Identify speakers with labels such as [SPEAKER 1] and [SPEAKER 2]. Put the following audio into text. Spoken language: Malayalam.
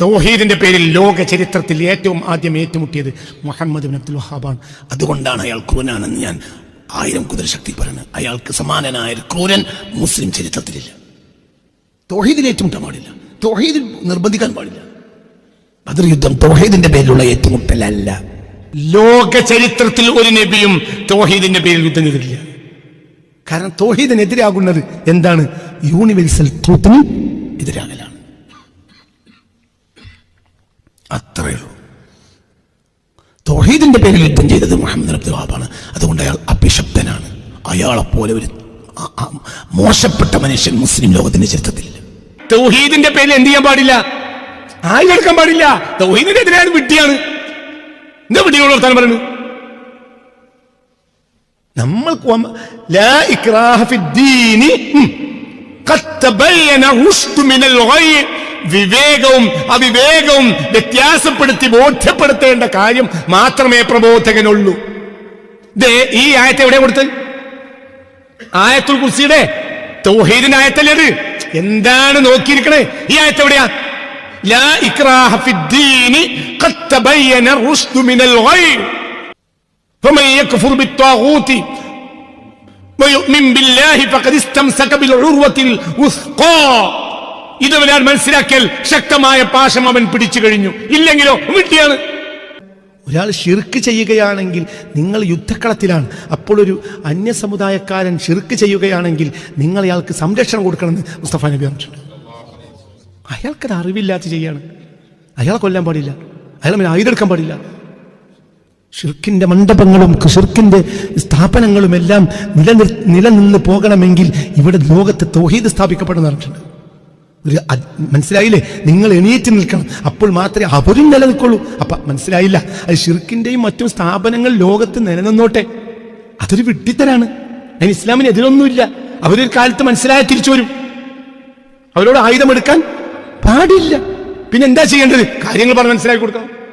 [SPEAKER 1] തൗഹീദിന്റെ പേരിൽ ലോക ചരിത്രത്തിൽ ഏറ്റവും ആദ്യം ഏറ്റുമുട്ടിയത് മുഹമ്മദ് ബിൻ അബ്ദുൽ വഹാബാണ്.
[SPEAKER 2] അതുകൊണ്ടാണ് അയാൾ ക്രൂരനാണെന്ന് ഞാൻ ആയിരം കുതിരശക്തി പറയുന്നത്. അയാൾക്ക് സമാനനായ ഒരു ക്രൂരൻ മുസ്ലിം ചരിത്രത്തിലില്ല. തോഹീദിൽ ഏറ്റുമുട്ടാൻ പാടില്ല. തോഹീദിൽ നിർബന്ധിക്കാൻ പാടില്ല. ബദർ യുദ്ധം തോഹീദിന്റെ പേരിലുള്ള ഏറ്റുമുട്ടലല്ല.
[SPEAKER 1] ലോക ചരിത്രത്തിൽ ഒരു നബിയും തോഹീദിന്റെ പേരിൽ യുദ്ധം ചെയ്തിട്ടില്ല. കാരണം തോഹീദിനെതിരാകുന്നത് എന്താണ്? യൂണിവേഴ്സൽ ട്രൂത്തിന് എതിരാകലാണ്.
[SPEAKER 2] അത്രയേ ഉള്ളൂ. തോഹീദിന്റെ പേരിൽ യുദ്ധം ചെയ്തത് മുഹമ്മദ് അബ്ദുൽ വഹാബാണ്. അതുകൊണ്ട് അയാൾ അഭിഷപ്തനാണ് അയാളെപ്പോലെ ഒരു മോശപ്പെട്ട മനുഷ്യൻ മുസ്ലിം ലോകത്തിന്റെ ചരിത്രത്തിൽ
[SPEAKER 1] തൗഹീദിന്റെ പേരിൽ എന്ത് ചെയ്യാൻ പാടില്ല? ആയി എടുക്കാൻ പാടില്ല. തൗഹീദിനെതിരാണ് വിട്ടിയാണ് എന്താ വിട്ടിയോട് വർത്താനം പറയുന്നത് നമ്മൾ ലാ ഇക്രാഹ ഫിദ്ദീനി, ഉം. ഖദ് തബയ്യന റുശ്ദു മിനൽ. വിവേകവും അവിവേകവും വ്യത്യാസപ്പെടുത്തി ബോധ്യപ്പെടുത്തേണ്ട കാര്യം മാത്രമേ പ്രബോധകനുള്ളൂ ദേ ഈ ആയത്തെ എവിടെ കൊടുത്ത് ആയത്തുൽ കുർസിയുടെ തൗഹീദിന്റെ ആയത്തല്ലേ അത് എന്താണ് നോക്കിയിരിക്കണേ ഈ ആയത്ത് എവിടെയാ ലാ ഇക്രാഹ ഫിദ്ദീനി ഖദ് തബയ്യന റുശ്ദു മിനൽ ഗയ് فمن يكفر بالطاغوت ويؤمن بالله فقد استمسك بالعروة الوثقى ഇതുവരെ മനസ്സിലാക്കിയാൽ ശക്തമായ പാശം അവൻ പിടിച്ചു കഴിഞ്ഞു. ഇല്ലെങ്കിലോ വിട്ടിയാണ് ഒരാൾ ഷിർക്ക് ചെയ്യുകയാണെങ്കിൽ നിങ്ങൾ യുദ്ധക്കളത്തിലാണ്. അപ്പോൾ ഒരു അന്യ സമുദായക്കാരൻ ഷിർക്ക് ചെയ്യുകയാണെങ്കിൽ നിങ്ങൾ അയാൾക്ക് സംരക്ഷണം കൊടുക്കണമെന്ന് മുസ്തഫ നബി പറഞ്ഞിട്ടുണ്ട്. അയാൾക്കത് അറിവില്ലാത്ത ചെയ്യാണ്. അയാളെ കൊല്ലാൻ പാടില്ല. അയാളെ മേലെ ആയുധെടുക്കാൻ പാടില്ല. ഷിർക്കിന്റെ മണ്ഡപങ്ങളും ഷിർക്കിന്റെ സ്ഥാപനങ്ങളും എല്ലാം നിലനിർ നിലനിന്ന് പോകണമെങ്കിൽ ഇവിടെ ലോകത്ത് തൗഹീദ് സ്ഥാപിക്കപ്പെടുന്ന പറഞ്ഞിട്ടുണ്ട് ഒരു മനസ്സിലായില്ലേ? നിങ്ങൾ എണീറ്റ് നിൽക്കണം. അപ്പോൾ മാത്രമേ അവരും നിലനിൽക്കുള്ളൂ. അപ്പൊ മനസ്സിലായില്ല. അത് ഷിർക്കിന്റെയും മറ്റും സ്ഥാപനങ്ങൾ ലോകത്ത് നിലനിന്നോട്ടെ. അതൊരു വിഡ്ഢിത്തരാണ് അതിന് ഇസ്ലാമിന് എതിരൊന്നുമില്ല. അവരൊരു കാലത്ത് മനസ്സിലായ തിരിച്ചു വരും. അവരോട് ആയുധം എടുക്കാൻ പാടില്ല. പിന്നെ എന്താ ചെയ്യേണ്ടത്? കാര്യങ്ങൾ പറഞ്ഞ് മനസ്സിലാക്കി കൊടുക്കണം.